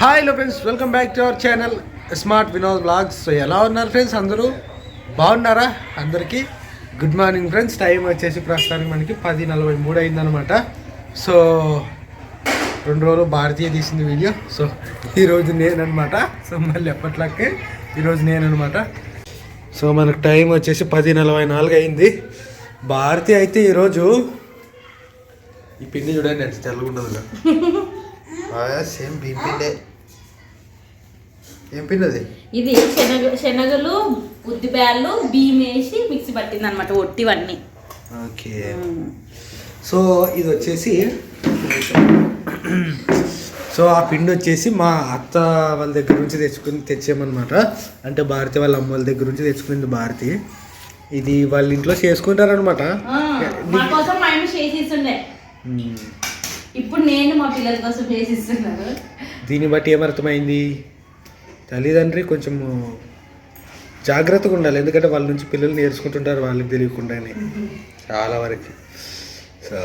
Hi hello friends welcome back to our channel smart Vinod blogs so ఎలా ఉన్నారు friends అందరూ బాగున్నారా? అందరికీ గుడ్ మార్నింగ్ ఫ్రెండ్స్ టైం వచ్చేసి ప్రస్తుతానికి మనకి పది నలభై మూడు అయిందనమాట సో రెండు రోజులు భారతీయ తీసింది వీడియో. సో ఈరోజు నేననమాట సో మళ్ళీ ఎప్పట్లాకే ఈరోజు నేననమాట సో మనకు టైం వచ్చేసి పది నలభై నాలుగు అయింది. భారతి అయితే ఈరోజు ఈ పిండి చూడండి ఎంత తెల్లగా ఉండదు సేమ్ బీన్ పిండే. ఏం పిండి అది ఇది శనగ శనగలు ఉద్దిపేళ్ళు బియ్యం వేసి మిక్సీ పట్టింది అనమాట ఒట్టివన్నీ. ఓకే. సో ఇది వచ్చేసి సో ఆ పిండి వచ్చేసి మా అత్త వాళ్ళ దగ్గర నుంచి తెచ్చుకుని తెచ్చామన్నమాట అంటే భారతి వాళ్ళ అమ్మ వాళ్ళ దగ్గర నుంచి తెచ్చుకునింది భారతి. ఇది వాళ్ళ ఇంట్లో చేసుకుంటారనమాట ఇప్పుడు నేను మా పిల్లల కోసం దీన్ని బట్టి ఏమర్థమైంది? తల్లిదండ్రి కొంచెము జాగ్రత్తగా ఉండాలి. ఎందుకంటే వాళ్ళ నుంచి పిల్లలు నేర్చుకుంటుంటారు వాళ్ళకి తెలియకుండానే చాలా వరకు. సో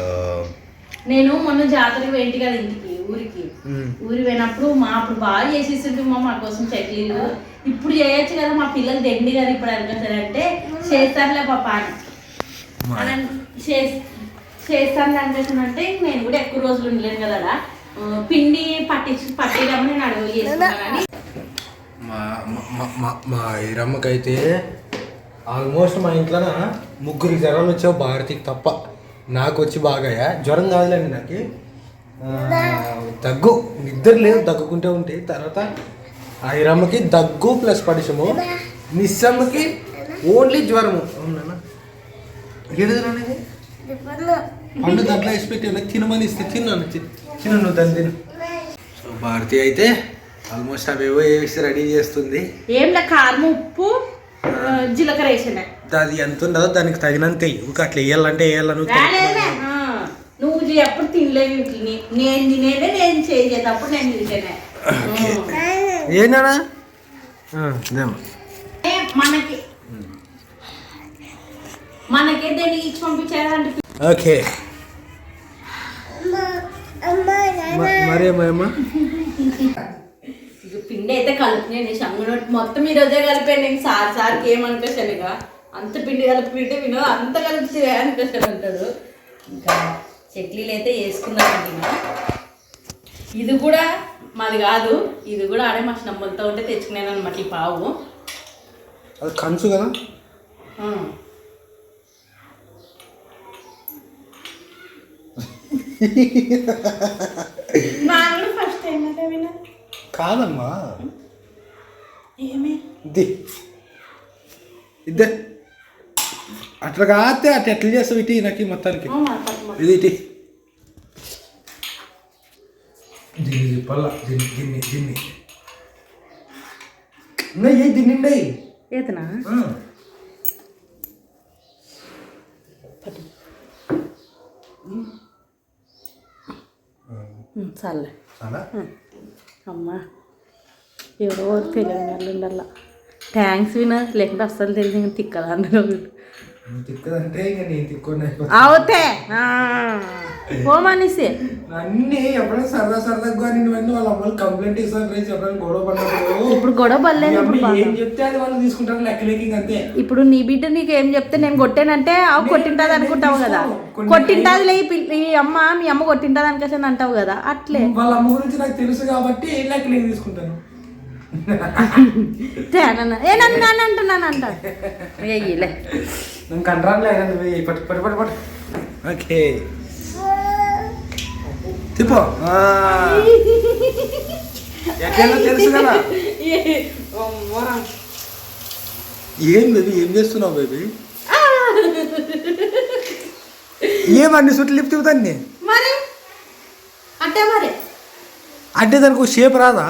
నేను మొన్న జాతరకి వెంటి కదా ఇంటికి ఊరికి. ఊరి పోయినప్పుడు మా అప్పుడు బాగా చేసి ఇస్తుంటే మా మా కోసం చక్లీలు. ఇప్పుడు చేయొచ్చు కదా మా పిల్లలు దండి కదా ఇప్పుడు అనుకుంటారు అంటే చేస్తారులే పాప అని. అని అన్- చేస్- చేస్తాను అనిపిస్తుందంటే నేను కూడా ఎక్కువ రోజులు ఉండలేను కదా పిండి పట్టించి పట్టేటప్పుడు నేను అడుగు చేసుకున్నాను కానీ. మా ఈరమ్మకైతే ఆల్మోస్ట్ మా ఇంట్లోన ముగ్గురు జ్వరాలు వచ్చావు భారతికి తప్ప. నాకు వచ్చి బాగాయా జ్వరం కాదులేండి నాకు. దగ్గు. నిద్ర లేదు దగ్గుకుంటే ఉంటే. తర్వాత ఆ ఈరమ్మకి దగ్గు ప్లస్ పడిషము. నిస్సమ్మకి ఓన్లీ జ్వరము. అవునా పండు దాంట్లో వేసి పెట్టి తినమని ఇస్తే తిన్నాను తి- తిను నువ్వు దాన్ని తిను. సో భారతి అయితే ఆల్మోస్ట్ అవేవో వేసి రెడీ చేస్తుంది. ఏం లే కారం ఉప్పు జీలకర్ర వేసాను అది ఎంత ఉండదో దానికి తగినంత. ఊరికే అట్లా వేయాలంటే వేయాలని నువ్వు ఎప్పుడు తినలేవు వీటిని నేను తినేదే నేను చేసేటప్పుడు నేను తింటేనే. ఏంటన్నా ఇదేమో. ఏ, మనకి. మనకే దాన్ని ఇచ్చి పంపించారంటే ఓకే. మరేమేమో ఇక పిండి అయితే కలిపినాను శంగుడు మొత్తం ఈ రోజే కలిపాను. నేను సార్ సార్కి ఏమనిపిస్తాను ఇక అంత పిండి కలిపి విను అంత కలిపి అనిపిస్తాను అంటాడు. ఇంకా చట్నీలు అయితే వేసుకున్నామండి ఇంకా ఇది కూడా మాది కాదు ఇది కూడా ఆడే మా నమ్మలతో ఉంటే తెచ్చుకున్నాను అనమాట ఈ పావు. అది కంచు కదా? కూడా ఫస్ట్ టైం అదే వినా కాదమ్మా. ఏమే? ఇది. ఇద్దే అట్లా కాస్తే అట్లా ఎట్లా చేస్తావు ఇటు నాకు మొత్తానికి? ఇది ఇటు. దీన్ని చెప్పాల దీన్ని దీన్ని దీన్ని. ఉన్నాయి ఏ దీన్ని ఉన్నాయి ఏతనా. చాలే చాలా అమ్మా. ఎవరో తెలియని ఉండాల. థ్యాంక్స్ వినా. లేకుంటే అస్సలు తెలియదు. తిక్కదా అందులో తిక్కదంటే ఇంకా అవుతే. పోమనిసి అన్నీ ఎప్పుడైనా సరదా సరదాగా నువ్వన్నీ వాళ్ళ అమ్మలు కంప్లైంట్ రేసి ఎప్పుడైనా గొడవ పడినప్పుడు ఇప్పుడు గొడవ పడలేదు ఇప్పుడు. ఏం చెప్తే అది వాళ్ళు తీసుకుంటారు లెక్కలేకింగ్ అంతే. ఇప్పుడు నీ బిడ్డ నీకు ఏం చెప్తే నేను కొట్టానంటే అవు కొట్టింటది అనుకుంటావు కదా. కొన్ని- కొట్టింటది ఈ అమ్మ మీ అమ్మ కొట్టింటది అనుకేసి అంటావు కదా. అట్లే. వాళ్ళ అమ్మ గురించి నాకు తెలుసు కాబట్టి లెక్కలేకి తీసుకుంటాను. అంటున్నాను అంట అయ్యిలే నేను కంట్రాన్ లేదు పట్టు పట్టు పట్టు పట్టు. ఓకే. తిప్పో. ఎట్లైనా తెలుసు కదా. ఏం బేబీ? ఏం చేస్తున్నావు బేబీ ఏమన్ని సుట్లు దాన్ని మరి? అంటే దానికి షేప్ రాదా?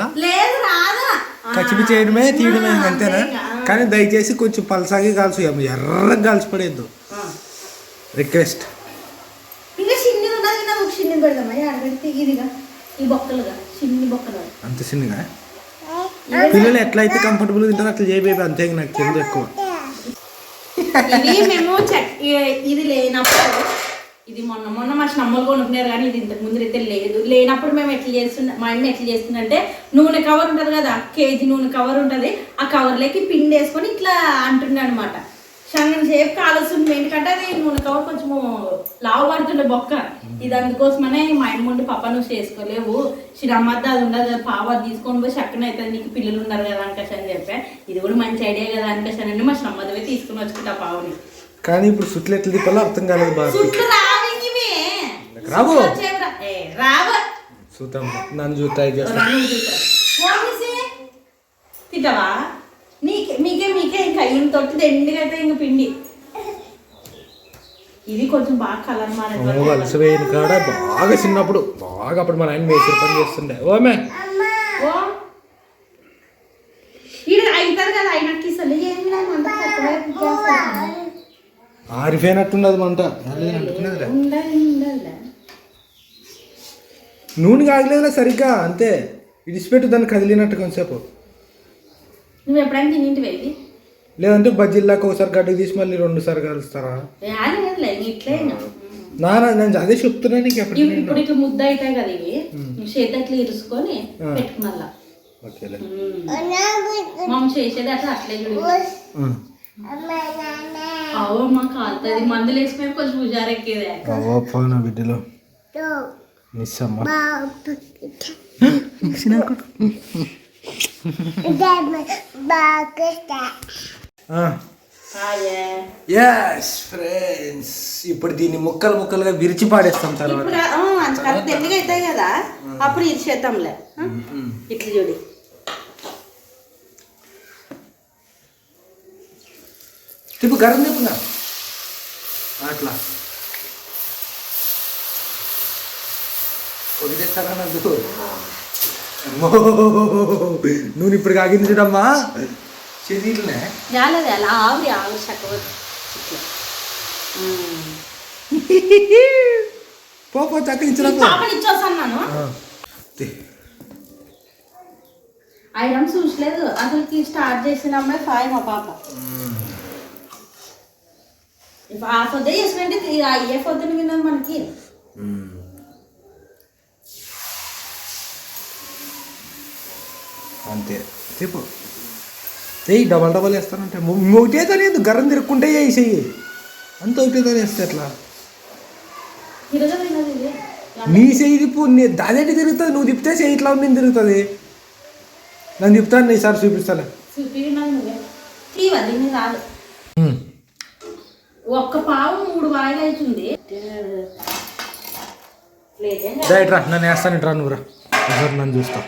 కచ్చిపి చేయడమే తీయడమే అంతేనా? కానీ దయచేసి కొంచెం పలసాగి కాల్చు ఎర్రగా కాల్చి పడేద్దు రిక్వెస్ట్ ఇంకా చిన్నది ఉన్నది కదా ఒక చిన్నది పెడదామా? ఆడబెడితే ఇదిగా. ఈ బొక్కలుగా. చిన్ని బొక్కలు అంత చిన్నగా? పిల్లలు ఎట్లయితే కంఫర్టబుల్ తింటారో అట్లా చేయబేబీ. అంతే నాకు తెలియదు ఎక్కువ. ఇది మేము ఇది లేనప్పుడు ఇది మొన్న మొన్న మా అమ్మలు కొనుక్కున్నారు కానీ ఇది ఇంతకు ముందు అయితే లేదు. లేనప్పుడు మేము ఎట్లా చేస్తున్నా మా అమ్మ ఎట్లా చేస్తుందంటే నూనె కవర్ ఉంటుంది కదా కేజీ నూనె కవర్ ఉంటుంది ఆ కవర్లోకి పిండి వేసుకొని ఇట్లా అంటుండే అనమాట సంగం సేపు కాలుస్తుంది ఎందుకంటే అది నూనె కవర్ కొంచెం లావు పడుతుండే బొక్క. ఇది అందుకోసమనే మా అమ్మ ఉండి పప్ప నువ్వు చేసుకోలేవు. శ్రీరమ్మద్ద అది ఉండదు పావ అది తీసుకొని పోయి చక్కన అవుతుంది. నీకు పిల్లలు ఉన్నారు కదా అంకష్ అని చెప్పా. ఇది కూడా మంచి ఐడియా కదా అంకష్ అని మా శ్రమ్మదవే తీసుకుని వచ్చుకుంటా పావుని. కానీ ఇప్పుడు సుట్లు ఎట్లా తిప్పాలో అర్థం కాలేదు సుట్లు రావింగివే. రావు. చూద్దాం నన్ను చూస్తా ఇది చేస్తా. రా, నువ్వు చూద్దురా. పోనీసి. తింటావా? మీకే ఇంకా అయ్యిన తొట్టి దండిగా అయితే ఇంక పిండి. ఇది కొంచెం బాగా కలర్ అమ్మో వలసపోయిన కాడ బాగా చిన్నప్పుడు బాగా అప్పుడు మా నాయన మేసరి పని చేస్తుండే. ఓమే. ఆరిపోయినట్టున్నది మంట నూనె కాగలేదులే సరిగ్గా అంతే. ఇడిచిపెట్టు దాన్ని కదిలినట్టు కొంతసేపు. నువ్వు ఎప్పుడైనా తినింటివి లేదంటే బజ్జీల్లాక ఒకసారి గడ్డకి తీసి మళ్ళీ రెండు సార్లు కలుస్తారా? ఇట్లే. నానా నేను అదే చెప్తున్నా నీకు ఇప్పుడు ఇట్లా ముద్ద అవుతాయి కదా ఇవి. చేతి అట్లా ఇరుసుకొని పెట్టుకున్నా ఓకేలే. మనం చేసేది అట్లా అట్లే అవ్వ మా కాలుతుంది. మందులు వేసుకుని కొంచెం పోయిన బిడ్డలో. మిస్ అమ్మ ఎస్ ఫ్రెండ్స్ ఇప్పుడు దీన్ని ముక్కలు ముక్కలుగా విరిచి పాడేస్తాం తర్వాత. తెల్లగా అవుతాయి కదా? అప్పుడు ఇది చేద్దాంలే? ఇట్లా చూడు. తిప్పు గరం తిప్పుగా అట్లా. వదిలేస్తారా నందు అమ్మో నూనె ఇప్పుడు కాగింది చూడమ్మా శరీరనే జాలది అలా ఆవిరి ఆవిరి చక్కవద్దు ఇట్లా ఉమ్. పో పో చక్క ఈ ఇచ్చినప్పు పాపని ఇచ్చొస్తాను ఐరన్ చూసలేదు అసలుకి స్టార్ట్ చేసిన అమ్మాయి ఫాయ్ మా పాప ఆ పొద్దు చేసినట్టు ఏ పొద్దున విన్నది మనకి అంతే తిప్పు ఏయ్ డబల్ డబల్ వేస్తానంటే ఒకటే తనేది గర్రం తిరుక్కుంటే వేసేయి అంత ఒకటే తనే వేస్తే ఎట్లా? నీ చెయ్యి తిప్పు నీ అదేంటి తిరుగుతుంది? నువ్వు తిప్పితే చెయ్యి ఇట్లా ఉంది తిరుగుతుంది. నన్ను తిప్పుతాను ఈసారి చూపిస్తాను చూపి విన్నది నువ్వే. తీవ దీన్ని రాదు ఒక్క పావు మూడు వాయిలు అవుతుంది. రైట్ రా నన్ను వేస్తాను ఇట్రా నువ్వు రా. నన్ను చూస్తా.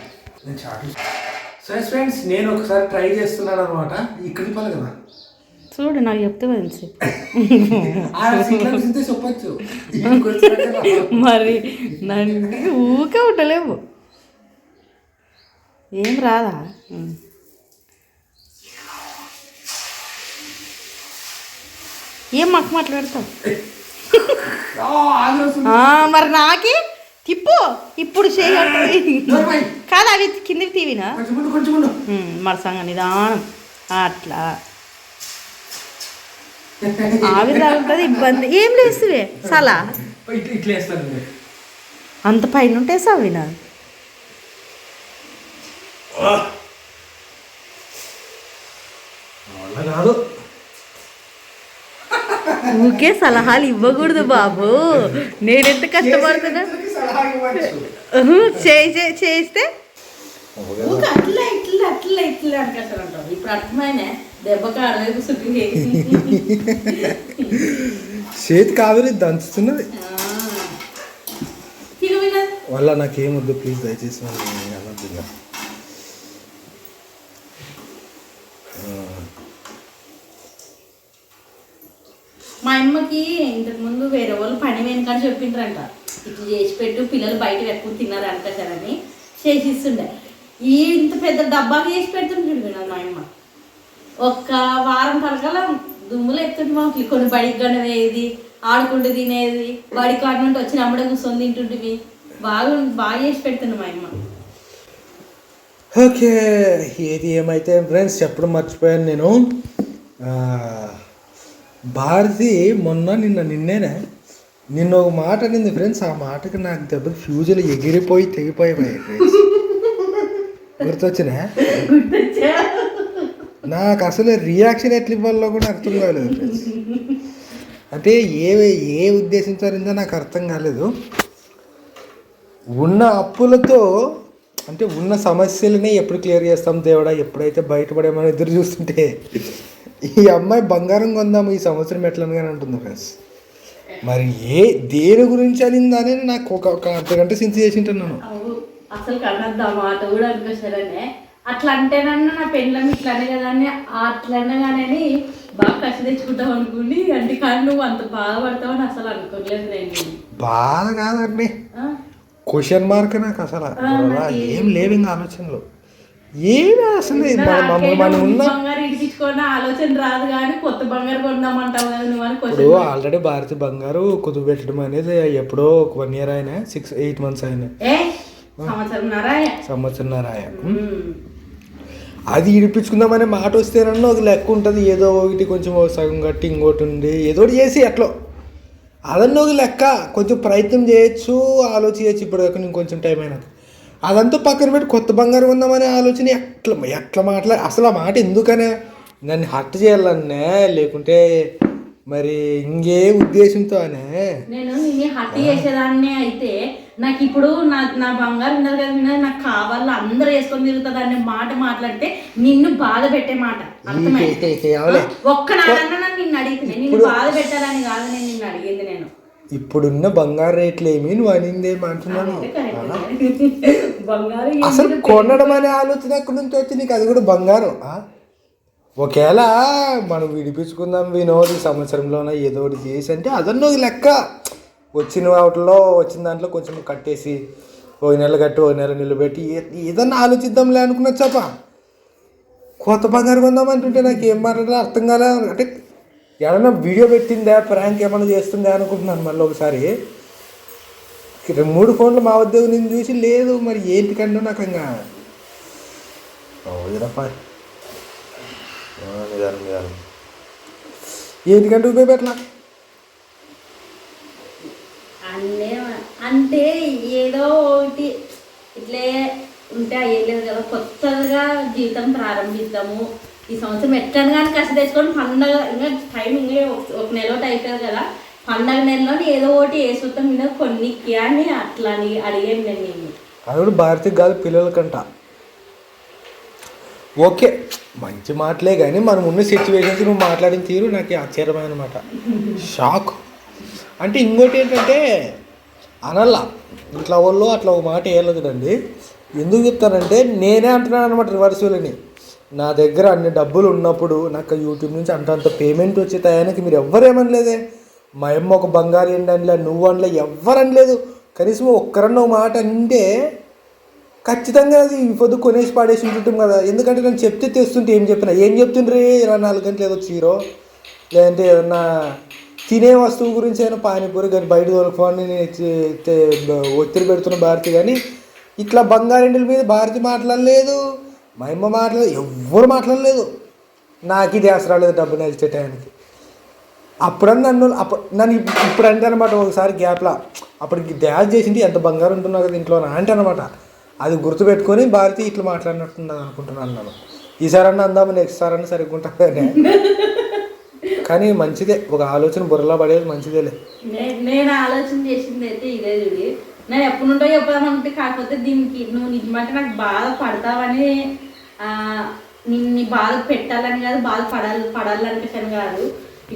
సరే ఫ్రెండ్స్ నేను ఒకసారి ట్రై చేస్తున్నాను అనమాట ఇక్కడ తిప్పాలి కదా? చూడు నాకు చెప్తే తెలిసి. చెప్పొచ్చు. మరి నన్ను ఊకే ఉండలేవు. ఏం రాదా? ఏం మాకు మాట్లాడతావు? వస్తుంది. మరి నాకి? తిప్పు. ఇప్పుడు చేయాలి. కాదు అవి కిందకి తీవినా? మరసంగా నిదానం. అట్లా. ఆవిరి తగులుతుంది ఇబ్బంది. ఏం లేస్తువే సలా. అంత పైన ఉంటే సవినా కాదు. ఊకే సలహాలు ఇవ్వకూడదు బాబు. నేనెంత కష్టపడుతున్నా? చేయి చేయి- చేయిస్తే ఊకే అట్లా ఇట్లా అట్లా ఇట్లా అనుకుంటారు ఇప్పుడు అర్థమైన దెబ్బకి అడవైపు సుట్టు చేతి కావేరి దంచుతున్నది. వల్ల నాకేం వద్దు ప్లీజ్ దయచేసి నన్ను అనొద్దు ఇంకా. మా అమ్మకి ఇంతకు ముందు వేరే వాళ్ళు పని వెనుకని చెప్పిండ్రంట. ఇట్లా చేసి పెట్టు పిల్లలు బయట ఎక్కువ తిన్నారు అనుకుంటారని చేసి ఇస్తుండే ఈ ఇంత పెద్ద డబ్బాకి చేసి పెడుతుండే నా మా అమ్మ. ఒక్క వారం పలకల దుమ్ములు ఎత్తుంటే మాకు. కొన్ని బడికి గడవేది ఆడుకుంటూ తినేది బడి కాడ నుండి వచ్చిన అమ్మడే కూర్చొని తింటుంటివి. బాగా బాగా చేసి పెడుతుండే మా అమ్మ. ఓకే ఏది ఏమైతే ఫ్రెండ్స్ చెప్పడం మర్చిపోయాను నేను. భారతి మొన్న నిన్న నిన్నేనే నిన్న ఒక మాట అనింది ఫ్రెండ్స్ ఆ మాటకి నాకు దెబ్బ ఫ్యూజులు ఎగిరిపోయి తెగిపోయాయి గుర్తొచ్చినా గుర్తొచ్చా? నాకు అసలు రియాక్షన్ ఎట్లా ఇవ్వాలో కూడా అర్థం కాలేదు ఫ్రెండ్స్ అంటే ఏ ఏ ఉద్దేశించారిందో నాకు అర్థం కాలేదు. ఉన్న అప్పులతో అంటే ఉన్న సమస్యలని ఎప్పుడు క్లియర్ చేస్తాం దేవుడా? ఎప్పుడైతే బయటపడేమని ఎదురు చూస్తుంటే. ఈ అమ్మాయి బంగారం కొందాము ఈ సంవత్సరం ఎట్లనగానే ఉంటుంది ఫ్రెండ్స్. మరి ఏ దేని గురించి అనిందని నాకు ఒక ఒక అర్ధ గంట సించి చేసి ఉంటున్నాను అవు అసలు కన్నద్దు ఆ మాట కూడా అనిపిస్తారనే అట్లా అంటేనన్నా నా పెళ్ళం ఇట్లానే కదా అని అట్లా అనగానే బాగా కసి తెచ్చుకుంటాం అనుకుని అంటే కానీ నువ్వు అంత బాధపడతావని అసలు అనుకోలేదు నేను. బాధ కాదండి? క్వశ్చన్ మార్క్ నాకు అసలు. ఏం లేవు ఇంకా ఆలోచనలు. ఏమి అసలు మన మన- ఉన్న ఆలోచన రాదు కానీ కొత్త బంగారు కొందామంటావు ఇప్పుడు ఆల్రెడీ భారతి బంగారు కుదువు పెట్టడం అనేది ఎప్పుడో ఒక వన్ ఇయర్ అయినా సిక్స్ ఎయిట్ మంత్స్ అయినా ఏ? సంవత్సరంన్నర సంవత్సరంన్నర ఆయా అది ఇడిపించుకుందామనే మాట వస్తేనన్నా ఒక లెక్క ఉంటుంది. ఏదో ఒకటి కొంచెం సగం కట్టి ఇంకోటి ఉండి ఏదో ఒకటి చేసి అట్లా. అదన్న ఒక లెక్క. కొంచెం ప్రయత్నం చేయొచ్చు ఆలోచించచ్చు ఇప్పుడు దాకా ఇంకొంచెం టైం అయినా అదంతా పక్కన పెట్టి కొత్త బంగారం ఉందామనే ఆలోచన ఎట్లా ఎట్లా మాట్లా అసలు ఆ మాట ఎందుకనే? నన్ను హర్ట్ చేయాలనే లేకుంటే మరి ఇంకే ఉద్దేశంతో అనే? నేను నిన్ను హత్య చేసేదాన్ని అయితే నాకు ఇప్పుడు నా నా బంగారు ఉన్నది కదా వినోద్, నాకు కావాలి? అందరూ వేసుకొని తిరుగుతుంది అనే మాట మాట్లాడితే నిన్ను బాధ పెట్టే మాట. అర్థమైంది? ఒక్క నాడన్నా నన్ను నిన్ను అడిగితే నిన్ను బాధ పెట్టాలని కాదు నేను నిన్ను అడిగింది నేను. ఇప్పుడున్న బంగారు రేట్లు ఏమి నువ్వు అనింది ఏమి అంటున్నాను కరెక్ట్. బంగారు అసలు కొనడం అనే ఆలోచన ఎక్కడి నుంచి వచ్చి నీకు అది కూడా బంగారం? ఒకవేళ మనం విడిపించుకుందాం వినోద్ ఈ సంవత్సరంలోనే ఏదో ఒకటి చేసి అంటే అదన్న లెక్క. వచ్చిన వాటిలో వచ్చిన దాంట్లో కొంచెం కట్టేసి ఒక నెల కట్టి ఒక నెల నిలబెట్టి ఏదన్నా ఆలోచిద్దాంలే అనుకున్నా చెప్ప కొత్త బంగారు కొందాం అంటుంటే నాకు ఏం మాట్లాడాలో అర్థం కాలే అంటే ఏదన్నా వీడియో పెట్టిందా ప్రాంక్ ఏమైనా చేస్తుందా అనుకుంటున్నాను మళ్ళీ ఒకసారి. ఇక్కడ మూడు ఫోన్లు మా వద్ద నేను చూసి లేదు మరి ఏంటి కంటే నాకు ఇంకా. ఇదప్ప నిదానం నిదానం. ఏంటికంటే ఉపయోగపెట్టలా అంటే ఏదో ఒకటి ఇట్లే ఉంటే అయ్యలేదు కదా. కొత్తగా జీవితం ప్రారంభిద్దాము. ఈ సంవత్సరం ఎట్లా కానీ కష్ట తెచ్చుకొని పండగ ఇంకా టైం ఇంకా ఒక- నెల అవుతుంది కదా. పండగ నెలలో ఏదో ఒకటి వేసుకుంటాం మీద కొన్ని అని అట్లా అని అడిగాను నేను నేను అది కూడా భారతి కాదు పిల్లలకంట. ఓకే మంచి మాటలే కానీ మనం ఉన్న సిచ్యువేషన్స్ నువ్వు మాట్లాడిన తీరు నాకు ఆశ్చర్యమైన అనమాట షాక్ అంటే ఇంకోటి ఏంటంటే అనల్లా ఇట్లా వాళ్ళు అట్లా ఒక మాట వేయలేదు అండి ఎందుకు చెప్తానంటే నేనే అంటున్నాను అనమాట రివర్సులని నా దగ్గర అన్ని డబ్బులు ఉన్నప్పుడు నాకు యూట్యూబ్ నుంచి అంతంత పేమెంట్ వచ్చే టయానికి మీరు ఎవ్వరు ఏమనలేదే మా అమ్మ ఒక బంగారు ఏంటి అనలే నువ్వు అనలే ఎవ్వరు అనలేదు కనీసం ఒక్కరన్న మాట అంటే ఖచ్చితంగా అది ఈ పొద్దు కొనేసి పాడేసి ఉంటుంటాం కదా. ఎందుకంటే నేను చెప్తే తెస్తుంటే ఏం చెప్పినా? ఏం చెప్తుండ్రీ? ఇరవై నాలుగు గంటలు ఏదో చీరో? లేదంటే ఏదన్నా తినే వస్తువు గురించి అయినా పానీపూరి కానీ బయట దొరకని ఒత్తిడి పెడుతున్న భారతి కానీ ఇట్లా బంగారింటిల మీద భారతి మాట్లాడలేదు. మా అమ్మ మాట్లాడలేదు ఎవ్వరు మాట్లాడలేదు. నాకు ఇది ఆసరా రాలేదు డబ్బు నిలిచే టైంకి. అప్పుడన్నా నన్ను అప్పుడు నన్ను ఇప్పుడు అంటే అనమాట ఒకసారి గ్యాప్లా. అప్పటికి డ్యాష్ చేసింది ఎంత బంగారం ఉంటున్నావు కదా ఇంట్లో అంటే అనమాట అది గుర్తుపెట్టుకొని భారతి ఇట్లా మాట్లాడినట్టున్నది అనుకుంటున్నాను నేను. ఈసారి అన్న అందాము నెక్స్ట్ సార్ అన్న సరిగ్గా ఉంటుంది కానీ మంచిదే ఒక ఆలోచన బుర్రలో పడేది మంచిదేలే. నేను ఆలోచన చేసింది అయితే ఇదే చూడి. నేను ఎప్పుడు నుండో చెప్పాలంటే కాకపోతే దీనికి నువ్వు నిజమంటే నాకు బాధ పడతావని నిన్ను బాధ పెట్టాలని కాదు బాధ పడాలి పడాలనిపించాను కాదు.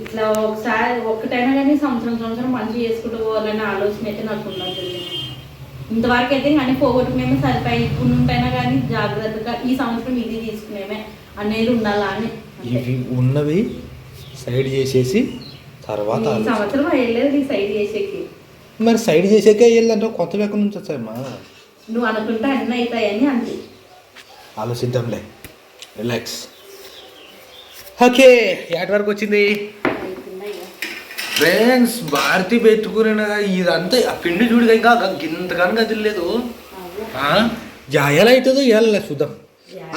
ఇట్లా ఒకసారి ఒక్కటైనా కానీ సంవత్సరం సంవత్సరం మంచి చేసుకుంటూ పోవాలనే ఆలోచన అయితే నాకు ఉన్నది. చూడు. ఇంతవరకు అయితే కానీ పోగొట్టుకునేమే సరిపోయి ఇప్పుడు కానీ జాగ్రత్తగా ఈ సంవత్సరం ఇది తీసుకునేమే అనేది ఉండాలా అని. ఇవి ఉన్నవి సైడ్ చేసేసి తర్వాత సంవత్సరం వెళ్ళలేదు ఈ సైడ్ చేసేకి. మరి సైడ్ చేసాకే వెళ్ళాలంటే కొత్త ఎక్కడి నుంచి వచ్చాయమ్మా నువ్వు అనుకుంటే అన్నీ అవుతాయని అంతే ఆలోచిద్దాంలే. రిలాక్స్ ఓకే ఎటు వరకు వచ్చింది? ఫ్రెండ్స్ భారతి పెట్టుకున్న ఇదంతా ఆ పిండి చూడు ఇంకా ఇంతగానో కదిలేదు ఎలా అవుతుందో ఎలా చూద్దాం.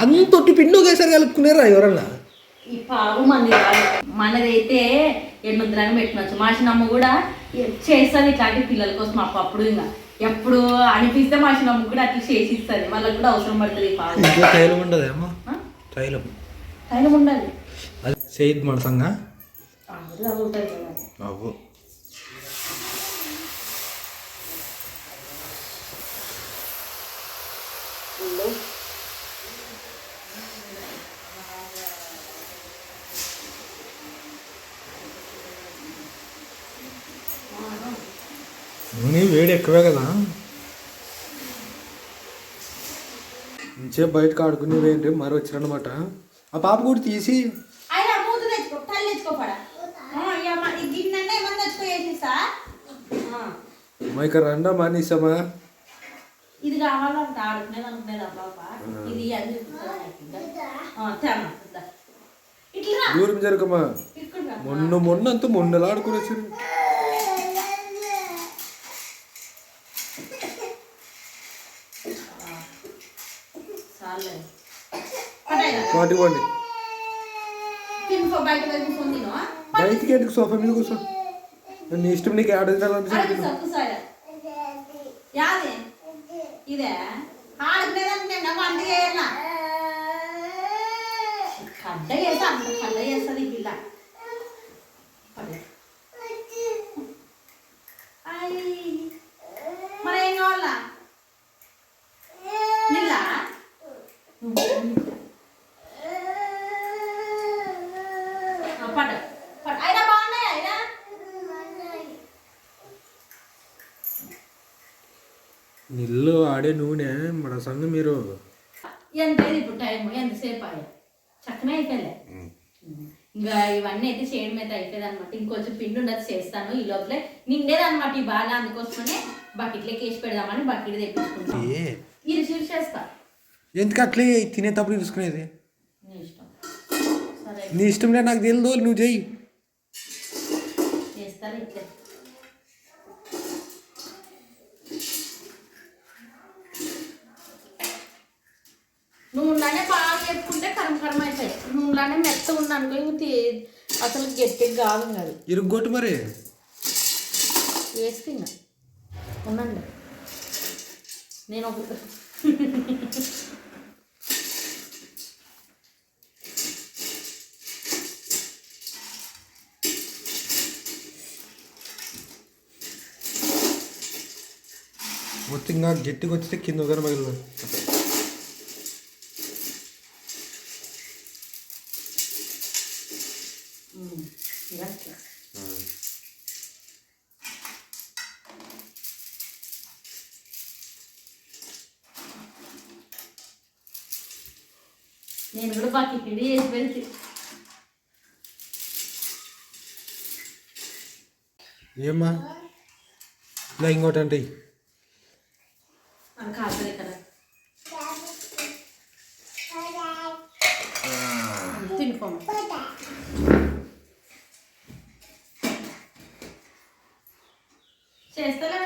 అంతొట్టి పిండి ఒకేసారి కలుపుకునేరా ఎవరన్నా? ఈ పావు మంది కాదు. మనదైతే ఎనిమిది పెట్టుకోవచ్చు మా చిన్నమ్మ కూడా చేస్తుంది ఇట్లాంటి పిల్లల కోసం అప్పుడు ఇంకా. ఎప్పుడు అనిపిస్తే మా చిన్నమ్మ కూడా అట్లా చేసి ఇస్తుంది వాళ్ళకి కూడా అవసరం పడుతుంది ఇంట్లో తైలం ఉండదు ఆ? తైలం. టైం ఉండాలి. అది అందరూ అది ఉంటుంది కదా అవ్వు నూనె వేడి ఎక్కువే కదా. ఇంచే బయటకు ఆడుకునేవి ఏంటి? మరి వచ్చారనమాట ఆ పాప కూడా తీసి. మైక రండా మానేసామా? ఇది కావాలంట ఆడుకునేది అనుకునేది పాప. ఇది. దూరం జరగమా ఇక్కడ రా. మొన్న మొన్న అంతా మొన్నలా ఆడుకుని వచ్చారు చాలే పడాయి కదా. వాటి వండి? బయటికి ఎందుకు సోఫా మీద కూర్చో? నీ ఇష్టం నీకు ఆడ ఇదే? కడ్డ చేస్తా అంత కడ్డ చేస్తుంది ఈ పిల్ల పడే. అయ్. మరి ఏం కావాలా నీళ్ళా ఆ, పడు పడు అయినా బాగున్నాయి అయినా నిల్లు ఆడే నూనె మన సంగ మీరు. ఎంత ఇప్పుడు టైం ఎంతసేపు అయ్యా? చక్కనే అయిపోయలే ఇంకా ఇవన్నీ అయితే చేయడం అయితే అయిపోయింది అనమాట ఇంకొంచెం పిండి ఉండదు చేస్తాను ఈ లోపలే. నిండేది అనమాట ఈ బాగా అందుకోసమనే బకెట్లోకి వేసి పెడదామని బకెట్ తెప్పించుకుంటాను ఇది చూసి చేస్తా. ఎందుకు అట్లే తినేటప్పుడు చూసుకునేది నీ ఇష్టం ఇష్టంలే నాకు తెలియదు నువ్వు చెయ్యి నూనెలానే బాగా వేసుకుంటే కరం కరం అవుతాయి నూనెలానే మెత్త ఉందనుకో తీ- అసలు గట్టిగా కాదు అది ఇరుగ్గొట్టు మరి వేస్తే ఇంకా ఉండండి నేను ఒక మొత్తం ఇంకా గట్టిగా వచ్చితే కింద ఒకరు మగిలి ఉమ్, ఇలా ఇట్లా. నేను కూడా బాగా కిడి చేసి పెడితే ఏమ్మా ఇలా ఇంకోటి అంటే నాకు కాదు కదా తినుకోమ చేస్తలేవు?